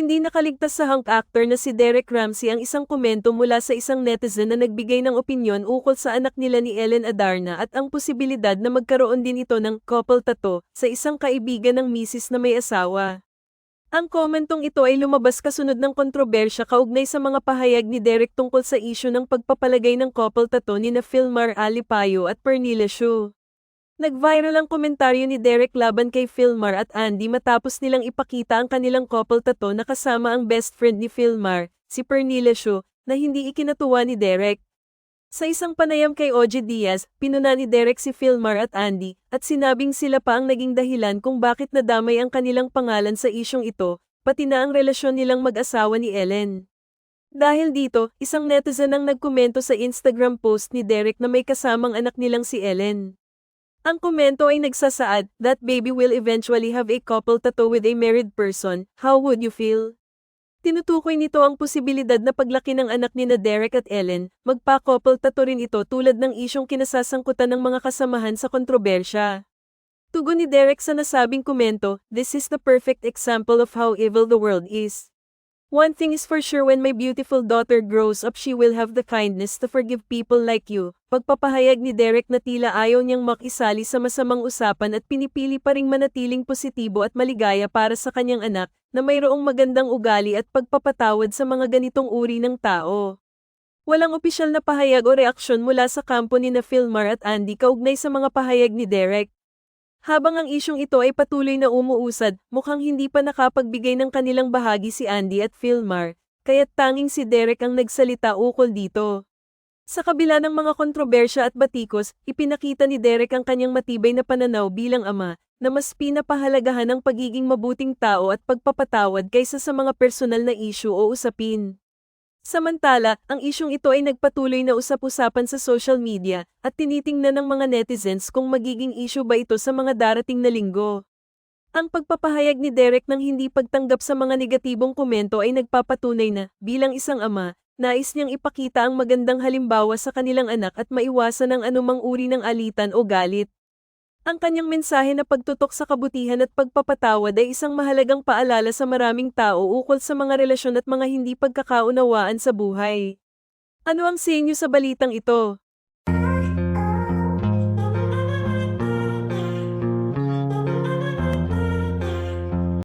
Hindi nakaligtas sa hunk actor na si Derek Ramsey ang isang komento mula sa isang netizen na nagbigay ng opinyon ukol sa anak nila ni Ellen Adarna at ang posibilidad na magkaroon din ito ng couple tato sa isang kaibigan ng misis na may asawa. Ang komentong ito ay lumabas kasunod ng kontrobersya kaugnay sa mga pahayag ni Derek tungkol sa isyu ng pagpapalagay ng couple tato ni na Philmar Alipayo at Pernilla Shu. Nag-viral ang komentaryo ni Derek laban kay Philmar at Andy matapos nilang ipakita ang kanilang couple tato na kasama ang best friend ni Philmar, si Pernilla Shu, na hindi ikinatuwa ni Derek. Sa isang panayam kay OG Diaz, pinuna ni Derek si Philmar at Andy, at sinabing sila pa ang naging dahilan kung bakit nadamay ang kanilang pangalan sa isyong ito, pati na ang relasyon nilang mag-asawa ni Ellen. Dahil dito, isang netizen ang nagkomento sa Instagram post ni Derek na may kasamang anak nilang si Ellen. Ang komento ay nagsasaad, that baby will eventually have a couple tattoo with a married person, how would you feel? Tinutukoy nito ang posibilidad na paglaki ng anak ni na Derek at Ellen, magpa-couple tattoo rin ito tulad ng isyong kinasasangkutan ng mga kasamahan sa kontrobersya. Tugon ni Derek sa nasabing komento, this is the perfect example of how evil the world is. One thing is for sure when my beautiful daughter grows up she will have the kindness to forgive people like you. Pagpapahayag ni Derek na tila ayaw niyang makisali sa masamang usapan at pinipili pa ring manatiling positibo at maligaya para sa kanyang anak, na mayroong magandang ugali at pagpapatawad sa mga ganitong uri ng tao. Walang opisyal na pahayag o reaksyon mula sa kampo ni na Philmar at Andy kaugnay sa mga pahayag ni Derek. Habang ang isyong ito ay patuloy na umuusad, mukhang hindi pa nakapagbigay ng kanilang bahagi si Andy at Philmar, kaya't tanging si Derek ang nagsalita ukol dito. Sa kabila ng mga kontrobersya at batikos, ipinakita ni Derek ang kanyang matibay na pananaw bilang ama, na mas pinapahalagahan ang pagiging mabuting tao at pagpapatawad kaysa sa mga personal na isyu o usapin. Samantala, ang isyong ito ay nagpatuloy na usap-usapan sa social media at tinitingnan ng mga netizens kung magiging issue ba ito sa mga darating na linggo. Ang pagpapahayag ni Derek ng hindi pagtanggap sa mga negatibong komento ay nagpapatunay na, bilang isang ama, nais niyang ipakita ang magandang halimbawa sa kanilang anak at maiwasan ang anumang uri ng alitan o galit. Ang kanyang mensahe na pagtutok sa kabutihan at pagpapatawad ay isang mahalagang paalala sa maraming tao ukol sa mga relasyon at mga hindi pagkakaunawaan sa buhay. Ano ang sa inyo sa balitang ito?